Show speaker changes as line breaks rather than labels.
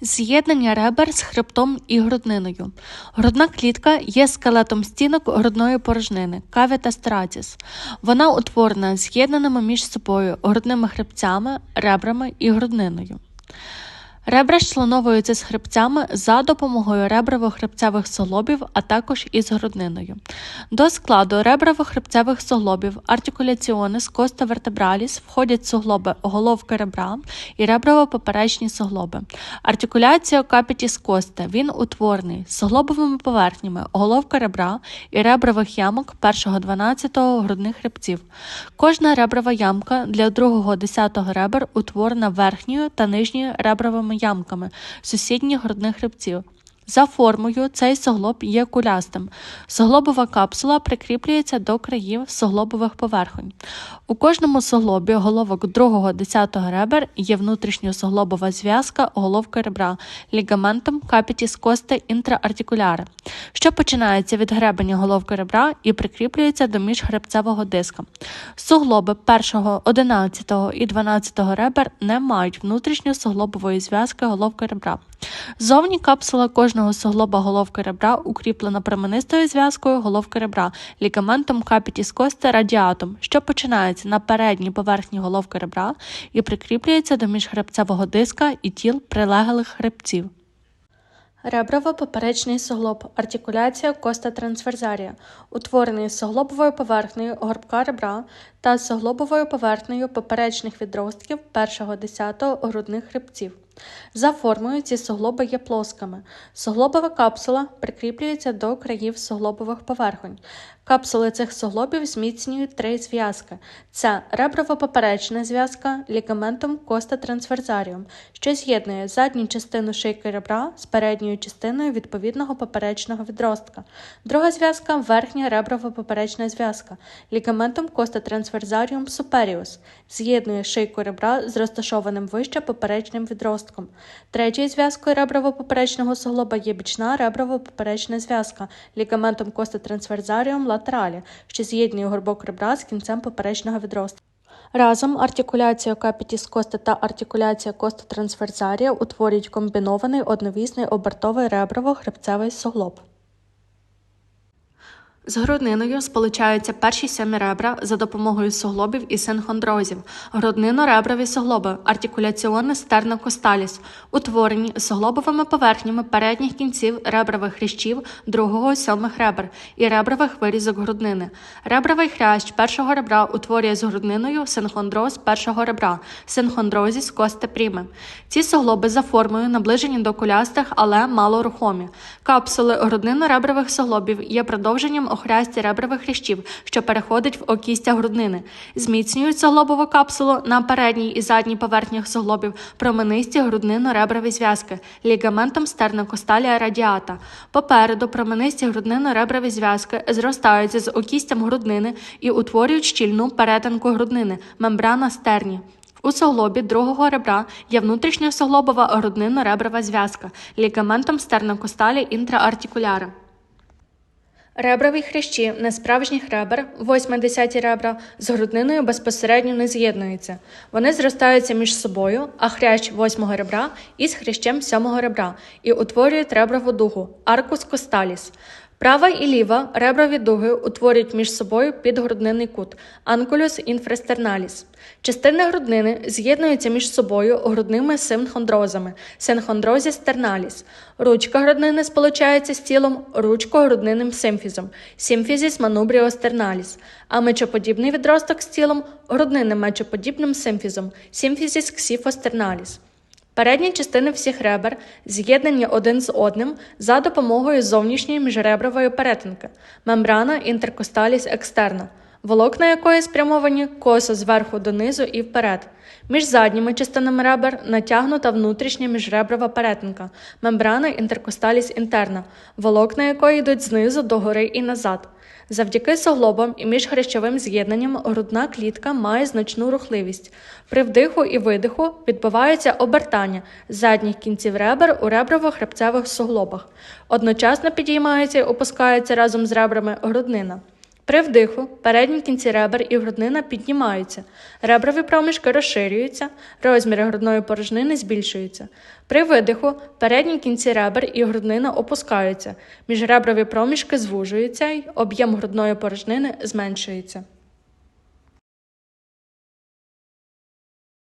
З'єднання ребер з хребтом і грудниною. Грудна клітка є скелетом стінок грудної порожнини кавіта стратіс. Вона утворена з'єднаними між собою грудними хребцями, ребрами і грудниною. Ребра членовуються з хребцями за допомогою реброво-хребцевих суглобів, а також із грудниною. До складу реброво-хребцевих суглобів артикуляціонис коста вертебраліс входять суглоби головки ребра і реброво-поперечні суглоби. Артикуляція капітіс коста він утворений суглобовими поверхнями головка ребра і ребрових ямок першого 12 грудних хребців. Кожна реброва ямка для другого 10 ребер утворена верхньою та нижньою ребровими ямками сусідніх грудних хребців. За формою цей суглоб є кулястим. Суглобова капсула прикріплюється до країв суглобових поверхонь. У кожному суглобі головок 2-10 ребер є внутрішньосуглобова зв'язка головки ребра лігаментом капітіс кости інтраартикуляри, що починається від гребеня головки ребра і прикріплюється до міжхребцевого диска. Суглоби 1, 11 і 12 ребер не мають внутрішньосуглобової зв'язки головки ребра. Зовні капсула кожного суглоба головки ребра укріплена променистою зв'язкою головки ребра лігаментом капітіс кости радіатом, що починається на передній поверхні головки ребра і прикріплюється до міжхребцевого диска і тіл прилеглих хребців. Реброво-поперечний суглоб, артикуляція коста трансверзарія, утворений суглобовою поверхнею горбка ребра та суглобовою поверхнею поперечних відростків першого десятого грудних хребців. За формою ці суглоби є плоскими. Суглобова капсула прикріплюється до країв суглобових поверхонь. Капсули цих суглобів зміцнюють три зв'язки: це реброво-поперечна зв'язка лігаментом коста трансверзаріум, що з'єднує задню частину шийки ребра з передньою частиною відповідного поперечного відростка. Друга зв'язка верхня реброво-поперечна зв'язка лігаментом коста трансверзаріум суперіус, з'єднує шийку ребра з розташованим вище поперечним відростком. Третьою зв'язкою реброво-поперечного суглоба є бічна реброво-поперечна зв'язка лігаментом кости трансверзаріум латералі, що з'єднує горбок ребра з кінцем поперечного відростка. Разом артикуляція капітіс коста та артикуляція кости трансверзарія утворюють комбінований одновісний обертовий реброво-хребцевий суглоб. З грудниною сполучаються перші сьомі ребра за допомогою суглобів і синхондрозів, груднино-реброві суглоби, артикуляціони стернокосталіс, утворені суглобовими поверхнями передніх кінців ребрових хрящів другого сьомих ребер і ребрових вирізок груднини. Ребровий хрящ першого ребра утворює з грудниною синхондроз першого ребра, синхондрозіс косте пріме. Ці суглоби за формою наближені до кулястих, але малорухомі. Капсули груднино-ребрових суглобів є продовженням охрясті ребрових хрящів, що переходить в окістя груднини. Зміцнюють суглобову капсулу на передній і задній поверхнях суглобів променисті груднино-реброві зв'язки лігаментом стернокосталія радіата. Попереду променисті груднино-реброві зв'язки зростаються з окістям груднини і утворюють щільну перетинку груднини мембрана стерні. У суглобі другого ребра є внутрішньосуглобова груднино-реброва зв'язка лігаментом стернокосталі інтраартикуляри. Реброві хрящі несправжніх ребер, 8-10 ребра, з грудниною безпосередньо не з'єднуються. Вони зростаються між собою, а хрящ 8 ребра із хрящем 7 ребра і утворюють реброву дугу аркус косталіс. Права і ліва реброві дуги утворюють між собою підгруднинний кут анкулюс інфрастерналіс. Частини груднини з'єднуються між собою грудними синхондрозами синхондрозіс терналіс. Ручка груднини сполучається з тілом ручко-груднинним симфізом симфізіс манубріос терналіс, а мечоподібний відросток з тілом груднинним мечоподібним симфізом симфізіс ксіфос терналіс. Передні частини всіх ребер з'єднані один з одним за допомогою зовнішньої міжребрової перетинки. Мембрана інтеркосталіс екстерна, волокна якої спрямовані косо зверху донизу і вперед. Між задніми частинами ребер натягнута внутрішня міжреброва перетинка мембрана інтеркосталіс інтерна, волокна якої йдуть знизу догори і назад. Завдяки суглобам і міжхрящовим з'єднанням грудна клітка має значну рухливість. При вдиху і видиху відбуваються обертання задніх кінців ребер у реброво-хребцевих суглобах. Одночасно підіймається і опускається разом з ребрами груднина. При вдиху передні кінці ребер і груднина піднімаються, реброві проміжки розширюються, розміри грудної порожнини збільшуються. При видиху передні кінці ребер і груднина опускаються, міжреброві проміжки звужуються й об'єм грудної порожнини зменшується.